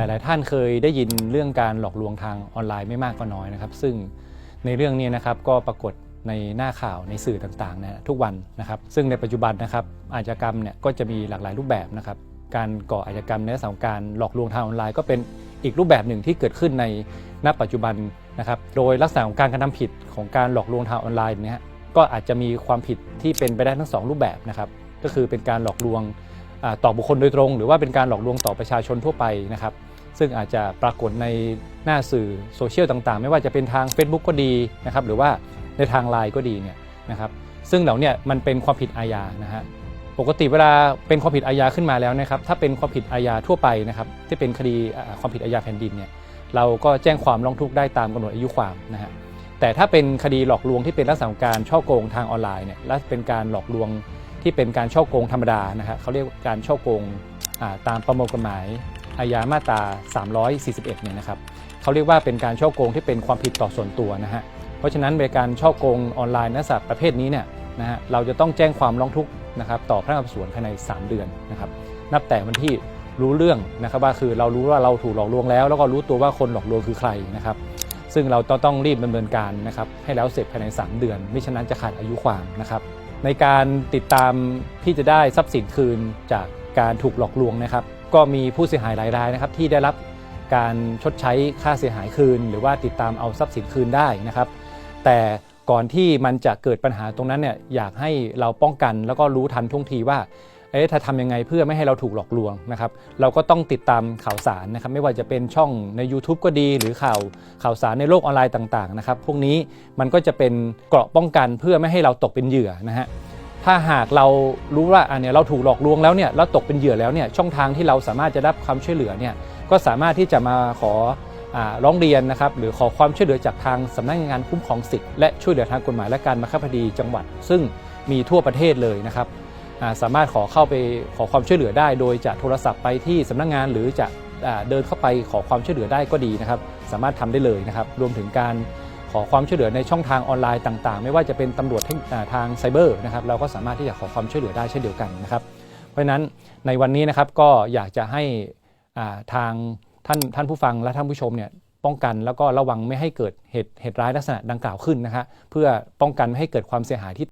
ลาย ๆ ท่านเคยได้ยินเรื่องการหลอกลวงทางออนไลน์ไม่มากก็น้อยนะครับ ซึ่งในเรื่องนี้นะครับก็ปรากฏในหน้าข่าวในสื่อต่างๆนะทุกวันนะครับ ซึ่งในปัจจุบันนะครับอาชญากรรมเนี่ยก็จะมีหลากหลายรูปแบบนะครับ การก่ออาชญากรรมในลักษณะของการหลอกลวงทางออนไลน์ก็เป็นอีกรูปแบบหนึ่งที่เกิดขึ้นในณปัจจุบันนะครับ โดยลักษณะของการกระทำผิดของการหลอกลวงทางออนไลน์เนี่ยฮะก็อาจจะมีความผิดที่เป็นไปได้ทั้งสองรูปแบบนะครับ ก็คือเป็นการหลอกลวงอาต่อบุคคลโดยตรง หรือว่าเป็นการหลอกลวงต่อประชาชนทั่วไปนะครับ ซึ่งอาจจะปรากฏในหน้าสื่อโซเชียลต่างๆ ไม่ว่าจะเป็นทาง Facebook ก็ดีนะครับหรือว่าในทางไลน์ก็ดีเนี่ยนะครับซึ่งเหล่าเนี้มันเป็นความผิดอาญานะฮะปกติเวลาเป็นความผิดอาญาขึ้นมาแล้วนะครับถ้าเป็นความผิดอาญาทั่วไปนะครับที่เป็นคดีความผิดอาญาแผ่นดินเนี่ยเราก็แจ้งความร้องทุกข์ได้ตามกำหนดอายุความนะฮะแต่ถ้าเป็นคดีหลอกลวงที่เป็นลักษณะของการช่อโกงทางออนไลน์เนี่ยและเป็นการหลอกลวงที่เป็นการช่อโกงธรรมดานะฮะเขาเรียกว่าการช่อโกงตามประมวลกฎหมาย อาญามาตรา 341 เนี่ยนะครับเขาเรียกว่าเป็นการช่อโกงที่เป็นความผิดต่อส่วนตัวนะฮะ เพราะฉะนั้นในการช่อโกงออนไลน์นักศึกษาประเภทนี้เนี่ยนะฮะเราจะต้องแจ้งความร้องทุกข์นะครับต่อพนักงานสอบสวนภายใน 3 เดือนนะครับ นับแต่วันที่รู้เรื่องนะครับว่าคือเรารู้ว่าเราถูกหลอกลวงแล้ว แล้วก็รู้ตัวว่าคนหลอกลวงคือใครนะครับ ซึ่งเราต้องต้องรีบดำเนินการนะครับให้แล้วเสร็จภายใน 3 เดือนไม่ฉะนั้นจะขาดอายุความนะครับในการติดตามที่จะได้ทรัพย์สินคืนจาก การถูกหลอกลวงนะครับ ก็มีผู้เสียหายหลายรายนะครับที่ได้รับการชดใช้ค่าเสียหายคืน หรือว่าติดตามเอาทรัพย์สินคืนได้นะครับ แต่ก่อนที่มันจะเกิดปัญหาตรงนั้นเนี่ยอยากให้เราป้องกันแล้วก็รู้ทันท่วงทีว่าเอ๊ะถ้าทำยังไงเพื่อไม่ให้เราถูกหลอกลวงนะครับ เราก็ต้องติดตามข่าวสารนะครับ ไม่ว่าจะเป็นช่องใน YouTube ก็ดี หรือข่าวข่าวสารในโลกออนไลน์ต่างๆนะครับ พวกนี้มันก็จะเป็นเกราะป้องกันเพื่อไม่ให้เราตกเป็นเหยื่อนะฮะ ถ้าหากเรารู้ว่าอันเนี้ยเราถูกหลอกลวงแล้วเนี่ยแล้วตกเป็นเหยื่อแล้วเนี่ยช่องทางที่เราสามารถจะรับความช่วยเหลือเนี่ยก็สามารถที่จะมาขอร้องเรียนนะครับหรือขอความช่วยเหลือจากทางสำนักงานคุ้มครองสิทธิ์และช่วยเหลือทางกฎหมายและการบังคับคดีจังหวัด ซึ่งมีทั่วประเทศเลยนะครับสามารถขอเข้าไปขอความช่วยเหลือได้ โดยจะโทรศัพท์ไปที่สำนักงานหรือจะอ่าเดินเข้าไปขอความช่วยเหลือได้ก็ดีนะครับ สามารถทำได้เลยนะครับ รวมถึงการ ขอความช่วยเหลือในช่องทางออนไลน์ต่างๆ ไม่ว่าจะเป็นตำรวจทางไซเบอร์นะครับเราก็สามารถที่จะขอความช่วยเหลือได้เช่นเดียวกันนะครับ เพราะฉะนั้นในวันนี้นะครับก็อยากจะให้ทางท่านท่านผู้ฟังและท่านผู้ชมเนี่ยป้องกันแล้วก็ระวังไม่ให้เกิดเหตุเหตุร้ายลักษณะดังกล่าวขึ้นนะฮะเพื่อป้องกันไม่ให้เกิดความเสียหายที่